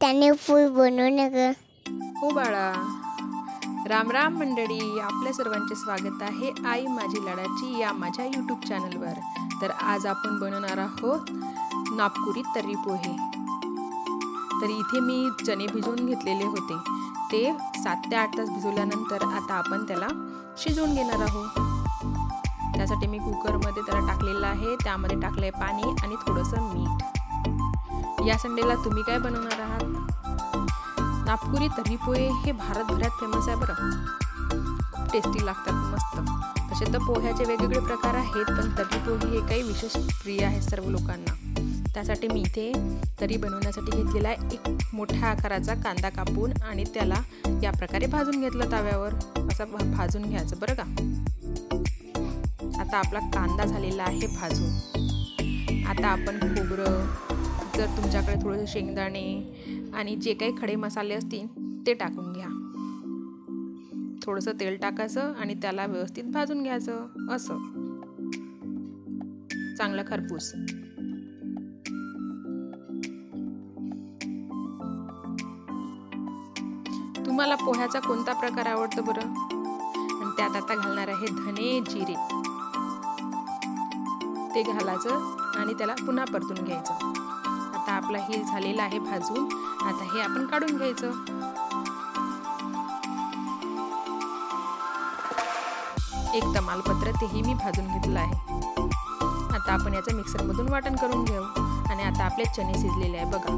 त्याने फूल बनवू नका. हो बाळा. राम राम मंडळी. आपल्या सर्वांचे स्वागत आहे आई माझी लाडाची या माझ्या यूट्यूब चॅनलवर तर आज आपण बनवणार आहोत नागपुरी तर्री पोहे. तर इथे मी चणे भिजवून घेतलेले होते. ते सात ते आठ तास भिजवल्यानंतर आता आपण त्याला शिजवून घेणार आहोत. त्यासाठी मी कुकरमध्ये त्याला टाकलेलं आहे. त्यामध्ये टाकलं आहे पाणी आणि थोडंसं मीठ. या संडेला तुम्ही काय बनवणार आहात? नागपुरी तर्री पोहे हे भारतभरात फेमस आहे बरं. खूप टेस्टी लागतात मस्त. तसे तर पोह्याचे वेगवेगळे प्रकार आहेत पण तर्री पोहे हे काही विशेष प्रिय आहे सर्व लोकांना. त्यासाठी मी इथे तरी बनवण्यासाठी घेतलेला एक मोठ्या आकाराचा कांदा कापून आणि त्याला या प्रकारे भाजून घेतलं तव्यावर. असा भाजून घ्यायचं बरं का? आता आपला कांदा झालेला आहे भाजून. आता आपण खोबरं जर तुमच्याकडे थोडेसे शेंगदाणे आणि जे काही खडे मसाले असतील ते टाकून घ्या. थोडंसं तेल टाकायचं आणि त्याला व्यवस्थित भाजून घ्यायचं असं. चांगलं खरपूस. तुम्हाला पोह्याचा कोणता प्रकार आवडतो बरं? आणि त्यात आता घालणार आहे धने जिरे. ते घालायचं आणि त्याला पुन्हा परतून घ्यायचं. आता आपला हे झालेला आहे भाजून. आता हे आपण काढून घ्यायचं. एक तमालपत्र तेही मी भाजून घेतलं आहे. आता आपण याचं मिक्सरमधून वाटण करून घेऊ. आणि आता आपले चणे शिजलेले आहे बघा.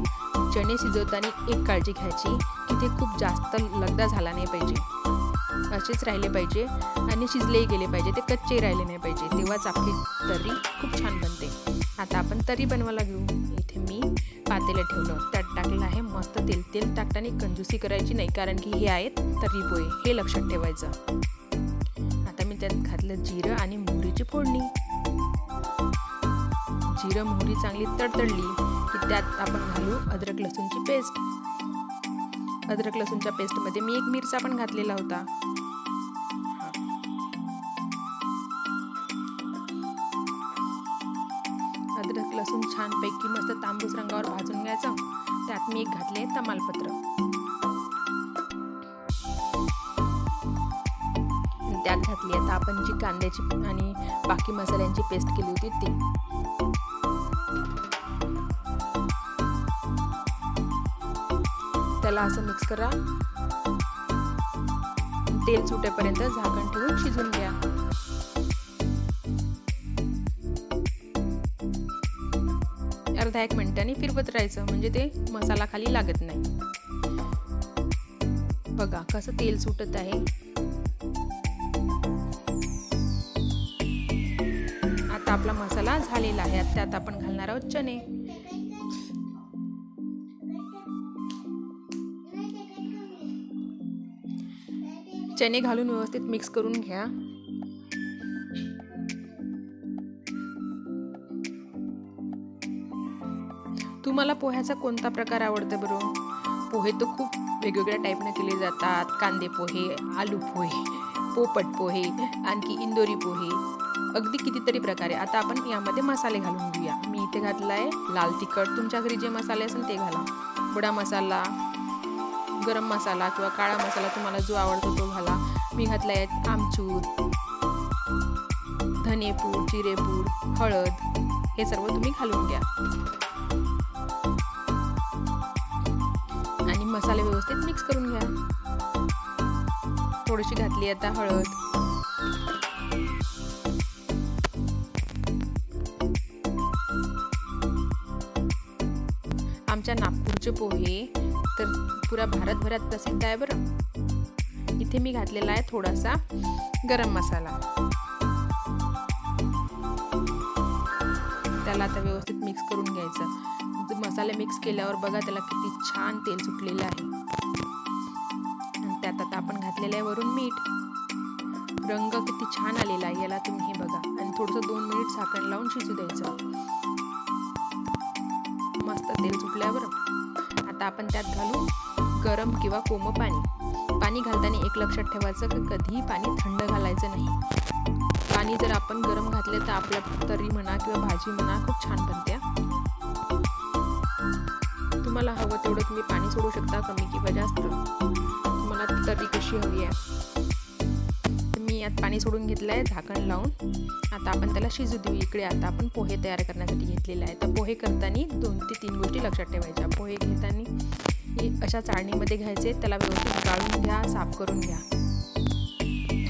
चणे शिजवताना एक काळजी घ्यायची की ते खूप जास्त लगदा झाला नाही पाहिजे. असेच राहिले पाहिजे आणि शिजलेही गेले पाहिजे. ते कच्चे राहिले नाही पाहिजे. तेव्हाच आपली तर्री खूप छान बनते. आता आपण तरी बनवायला घेऊ. मी पातेलं ठेवलं. त्यात टाकलेलं आहे मस्त तेल. तेल टाकताना कंजूसी करायची नाही कारण की हे आहेत तर्री पोहे. हे लक्षात ठेवायचं. आता मी त्यात घातलं जिरं आणि मोहरीची फोडणी. जिरं मोहरी चांगली तडतडली की त्यात आपण घालू अद्रक लसूणची पेस्ट. अद्रक लसूणच्या पेस्टमध्ये मी एक मिरचा पण घातलेला होता. अंगावर भाजून घ्यायचं. त्यात मी एक घातले तमालपत्र त्यात घातली आता आपण जी कांद्याची आणि बाकी मसाल्यांची पेस्ट केली होती ती. त्याला असं मिक्स करा. तेल सुटेपर्यंत झाकण ठेवून शिजून घ्या. अर्धा एक मिनिटांनी फिरवत राहायचं म्हणजे ते मसाला खाली लागत नाही. बघा कसं तेल सुटत आहे. आता आपला मसाला झालेला आहे. आता त्यात आपण घालणार आहोत चणे. चणे घालून व्यवस्थित मिक्स करून घ्या. तुम्हाला पोह्याचा कोणता प्रकार आवडतो बरं? पोहे तर खूप वेगवेगळ्या टाईपने केले जातात. कांदे पोहे आलू पोहे पोपट पोहे आणखी इंदोरी पोहे. अगदी कितीतरी प्रकारे. आता आपण यामध्ये मसाले घालून घेऊया. मी इथे घातला आहे लाल तिखट. तुमच्या घरी जे मसाले असेल ते घाला. बुडा मसाला गरम मसाला किंवा काळा मसाला तुम्हाला जो आवडतो तो घाला. मी घातला आहे आमचूर धनेपूड जिरेपूड हळद. हे सर्व तुम्ही घालून घ्या. मसाले व्यवस्थित मिक्स करून घ्या. थोडीशी घातली आता हळद. आमच्या नागपूरचे पोहे तर पुरा भारतभरात प्रसिद्ध आहे बरं. इथे मी घातलेला आहे थोडासा गरम मसाला. त्याला आता व्यवस्थित मिक्स करून घ्यायचं. मसाले मिक्स केल्यावर बघा त्याला किती छान तेल सुटलेलं आहे. आणि त्यात आता आपण घातलेलं आहे वरून मीठ. रंग किती छान आलेला आहे याला तुम्ही हे बघा. आणि थोडंसं दोन मिनिट साखर लावून शिजू द्यायचं. मस्त तेल सुटल्यावर. आता आपण त्यात घालू गरम किंवा कोमं पाणी. पाणी घालताना एक लक्षात ठेवायचं की कधीही पाणी थंड घालायचं नाही. पाणी जर आपण गरम घातले तर आपल्या तर्री म्हणा किंवा भाजी म्हणा खूप छान बनते तुम्हाला हवं तेवढं तुम्ही पाणी सोडू शकता कमी किंवा जास्त. तुम्हाला तर्री कशी हवी आहे. मी यात पाणी सोडून घेतलं आहे झाकण लावून. आता आपण त्याला शिजू देऊ. इकडे आता आपण पोहे तयार करण्यासाठी घेतलेले आहे. तर पोहे करताना दोन ते तीन गोष्टी लक्षात ठेवायच्या. पोहे घेताना अशा चाळणीमध्ये घ्यायचे. त्याला व्यवस्थित गाळून घ्या साफ करून घ्या.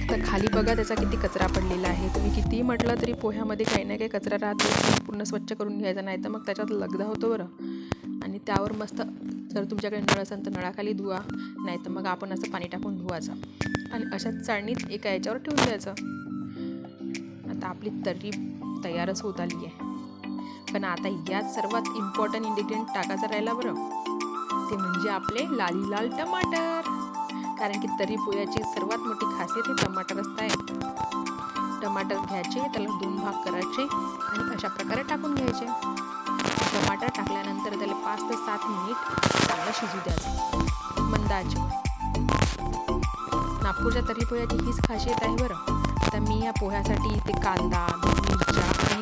तर खाली बघा त्याचा किती कचरा पडलेला आहे. तुम्ही कितीही म्हटलं तरी पोह्यामध्ये काही ना काही कचरा राहतो पूर्ण स्वच्छ करून घ्यायचा नाही तर मग त्याच्यात लगदा होतो बरं. आणि त्यावर मस्त जर तुमच्याकडे नळ असेल तर नळाखाली धुवा नाही तर मग आपण असं पाणी टाकून धुवायचं. आणि अशाच चाळणीत एका याच्यावर ठेवून द्यायचं. आता आपली तर्री तयारच होत आली आहे. पण आता यात सर्वात इम्पॉर्टंट इन्ग्रेडियंट टाकायचं राहिला बरं. ते म्हणजे आपले लाली लाल टमाटर. कारण की तरी पोह्याची सर्वात मोठी खासियत ही टमाटर असताय आहे टमाटर घ्यायचे त्याला दोन भाग करायचे आणि अशा प्रकारे टाकून घ्यायचे. टमाटर टाकल्यानंतर त्याला पाच ते सात मिनिट चांगलं शिजू द्यायचं. मंद आचेवर. नागपूरच्या तरी पोह्याची हीच खासियत आहे बरं. आता मी या पोह्यासाठी इथे कांदा मिरच्या आणि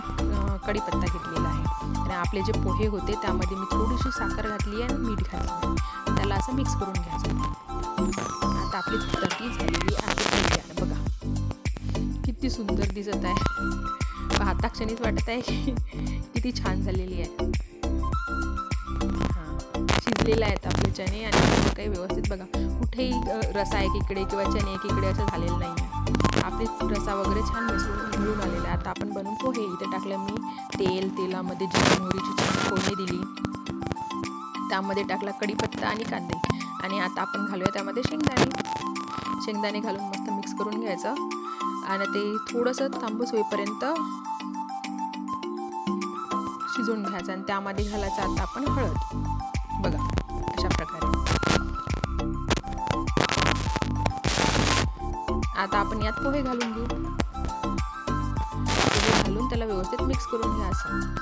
कढीपत्ता घेतलेला आहे. आणि आपले जे पोहे होते त्यामध्ये मी थोडीशी साखर घातली आहे आणि मीठ घातली त्याला असं मिक्स करून घ्यायचं. आता आपली तर्री झालेली आहे. बघा. किती सुंदर दिसत आहे. पाहता क्षणीच वाटत आहे की किती छान झालेली आहे. हां आहेत आपले चणे आणि सर्व काही व्यवस्थित बघा. कुठेही रसा रसा एकीकडे किंवा चणे एकीकडे असं झालेलं नाही आहे आपले रसा वगैरे छान मिसळून मिळून आलेला आहे. आता आपण बनवून पोहे. इथे टाकलं मी तेल तेलामध्ये जी मोहरीची फोडणी दिली. त्यामध्ये टाकला कढीपत्ता आणि कांदे. आणि आता आपण घालूया त्यामध्ये शेंगदाणे. शेंगदाणे घालून मस्त मिक्स करून घ्यायचं. आणि ते थोडंसं तांबूस होईपर्यंत शिजवून घ्यायचं आणि त्यामध्ये घालायचं आता आपण हळद. बघा अशा प्रकारे. आता आपण यात पोहे घालून घेऊ. पोहे घालून त्याला व्यवस्थित मिक्स करून घ्यायचं.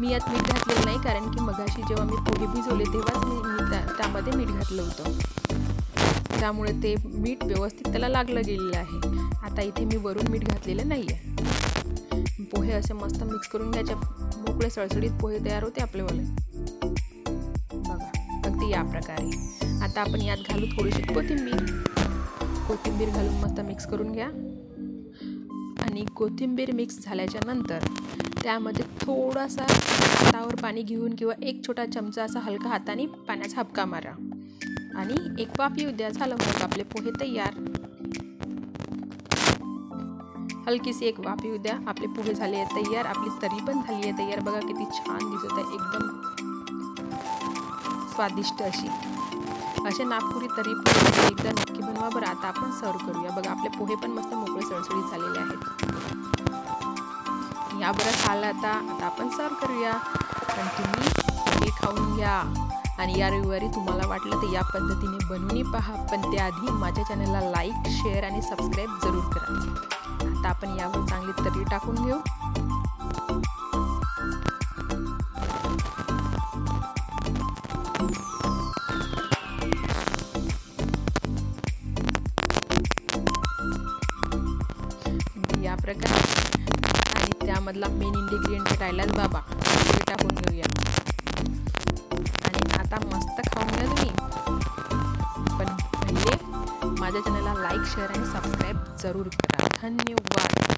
मी यात मीठ घातलेलं नाही कारण की मगाशी जेव्हा मी पोहे भिजवले तेव्हाच मी मी त्या त्यामध्ये मीठ घातलं होतं. त्यामुळे ते मीठ व्यवस्थित त्याला लागलं गेलेलं आहे. आता इथे मी वरून मीठ घातलेलं नाही आहे पोहे असे मस्त मिक्स करून घ्यायचे. मोकळे सळसळीत पोहे तयार होते आपलेवाले बघा अगदी या प्रकारे. आता आपण यात घालू थोडीशी कोथिंबीर. कोथिंबीर घालून मस्त मिक्स करून घ्या. आणि कोथिंबीर मिक्स झाल्याच्यानंतर त्यामध्ये थोडासा हातावर पाणी घेऊन किंवा एक छोटा चमचा असा हलका हाताने पाण्याचा हपका मारा. आणि एक वाफ येऊ द्या झालं मग आपले पोहे तयार. हलकीशी एक वाफ येऊ द्या. आपले पोहे झाले आहेत तयार. आपली तरी पण झाली आहे तयार. बघा किती छान दिसत आहे. एकदम स्वादिष्ट अशी. असे नागपुरी तरी पोहे एकदा नक्की बनवा बरं. आता आपण सर्व करूया. बघा आपले पोहे पण मस्त मोकळे सळसळीत झालेले आहेत. या बरं खाल आता. आता आपण सर्व करूया. पण तुम्ही हे खाऊन घ्या. आणि या रविवारी तुम्हाला वाटलं तर या पद्धतीने बनवूनही पहा. पण त्याआधी माझ्या चॅनलला लाईक शेअर आणि सबस्क्राईब जरूर करा. आता आपण यावर चांगली तरी टाकून घेऊ. या प्रकारे आणि त्यामधला मेन इन्ग्रेडियंट राहिलाच बाबा. माझ्या चॅनलला लाईक शेअर आणि सबस्क्राईब जरूर करा. धन्यवाद.